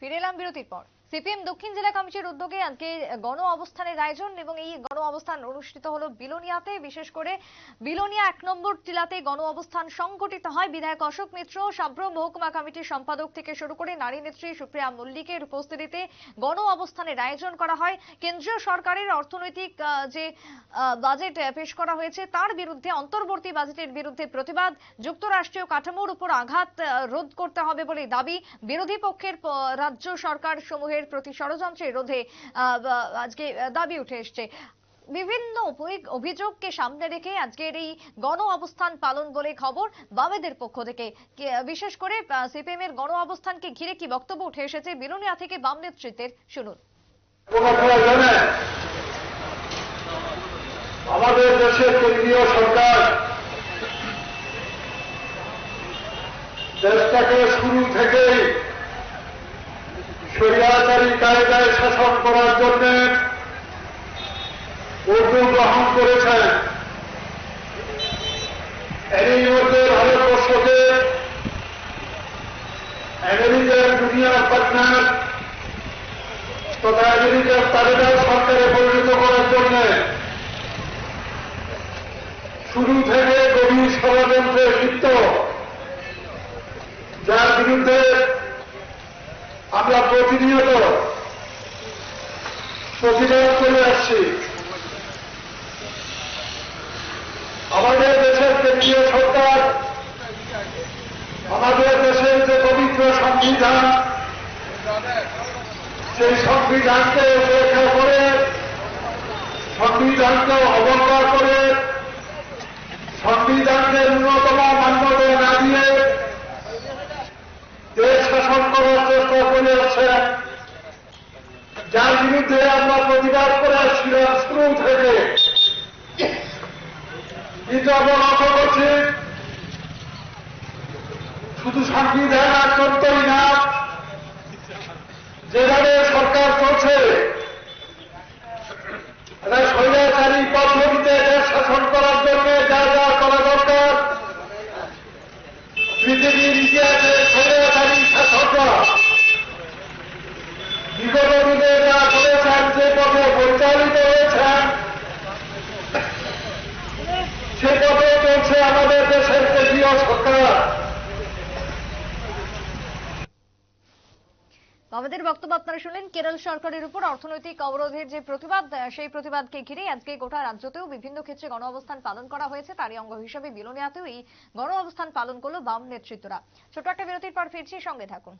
ফিরে এলাম বিরতির পর। সিপিএম দক্ষিণ জেলা কমিটির উদ্যোগে আজকে গণ অবস্থানের আয়োজন এবং এই গণ অবস্থান অনুষ্ঠিত হলো বিলোনিয়াতে। বিশেষ করে বিলোনিয়া এক নম্বর টিলাতে গণ অবস্থান সংগঠিত হয়। বিধায়ক অশোক মিত্র সাব্রম মহকুমা কমিটির সম্পাদক থেকে শুরু করে নারী নেত্রী সুপ্রিয়া মল্লিকের উপস্থিতিতে গণ অবস্থানের আয়োজন করা হয়। কেন্দ্রীয় সরকারের অর্থনৈতিক যে বাজেট পেশ করা হয়েছে তার বিরুদ্ধে, অন্তর্বর্তী বাজেটের বিরুদ্ধে প্রতিবাদ। যুক্তরাষ্ট্রীয় কাঠামোর উপর আঘাত রোধ করতে হবে বলে দাবি বিরোধী পক্ষের রাজ্য সরকার সমূহের প্রতি ষড়যন্ত্রের রোধে আজকে দাবি উঠে এসছে। বিভিন্ন অভিযোগকে সামনে রেখে আজকের এই গণ অবস্থান পালন বলে খবর বামেদের পক্ষ থেকে। বিশেষ করে সিপিএম এর গণ অবস্থানকে ঘিরে কি বক্তব্য উঠে এসেছে? বিলোনিয়া থেকে বাম নেতৃত্বের শুনুন। আমাদের দেশের কেন্দ্রীয় সরকার দেশটাকে শুরু থেকেই স্বৈরাচারী কায়দায় শাসন করার জন্য উদ্যোগ গ্রহণ করেছেন। এরই মধ্যে ভারতবর্ষকে আমেরিকার দুনিয়ার পার্টনার তথা আমেরিকার তালেবান সরকারে পরিণত করার জন্য শুরু থেকে গভীর ষড়যন্ত্রে লিপ্ত। যার বিরুদ্ধে আমরা প্রতিনিয়ত প্রতিবাদ করে আসছি। আমাদের দেশের কেন্দ্রীয় সরকার, আমাদের দেশের যে পবিত্র সংবিধান, সেই সংবিধানকে উপেক্ষা করে সংবিধানকে অবজ্ঞা করে সংবিধানকে ন্যূনতম মান্যতা না দিয়ে দেশ শাসন করে আসছেন যার বিরুদ্ধে আমরা প্রতিবাদ করে আসছিলাম শুরু থেকে কিন্তু করছি। শুধু সংবিধান আর করতেই না, যেভাবে সরকার চলছে একটা স্বৈরাচারী পদ্ধতিতে দেশ শাসন করার জন্য যা যা করা দরকার পৃথিবীর ইতিহাসে স্বৈরাচারী শাসকরা বিগত দিনে যা করেছেন যে পথে পরিচালিত হয়েছেন সে পথে চলছে আমাদের দেশের কেন্দ্রীয় সরকার আমাদের বক্তব্য আপনারা শুনলেন, কেরল সরকারের উপর অর্থনৈতিক অবরোধের যে প্রতিবাদ সেই প্রতিবাদকে ঘিরে আজকে গোটা রাজ্যতেও বিভিন্ন ক্ষেত্রে গণ অবস্থান পালন করা হয়েছে। তারই অঙ্গ হিসেবে বিলোনিয়াতেও এই গণ অবস্থান পালন করল বাম নেতৃত্বরা। ছোট একটা বিরতির পর ফিরছি, সঙ্গে থাকুন।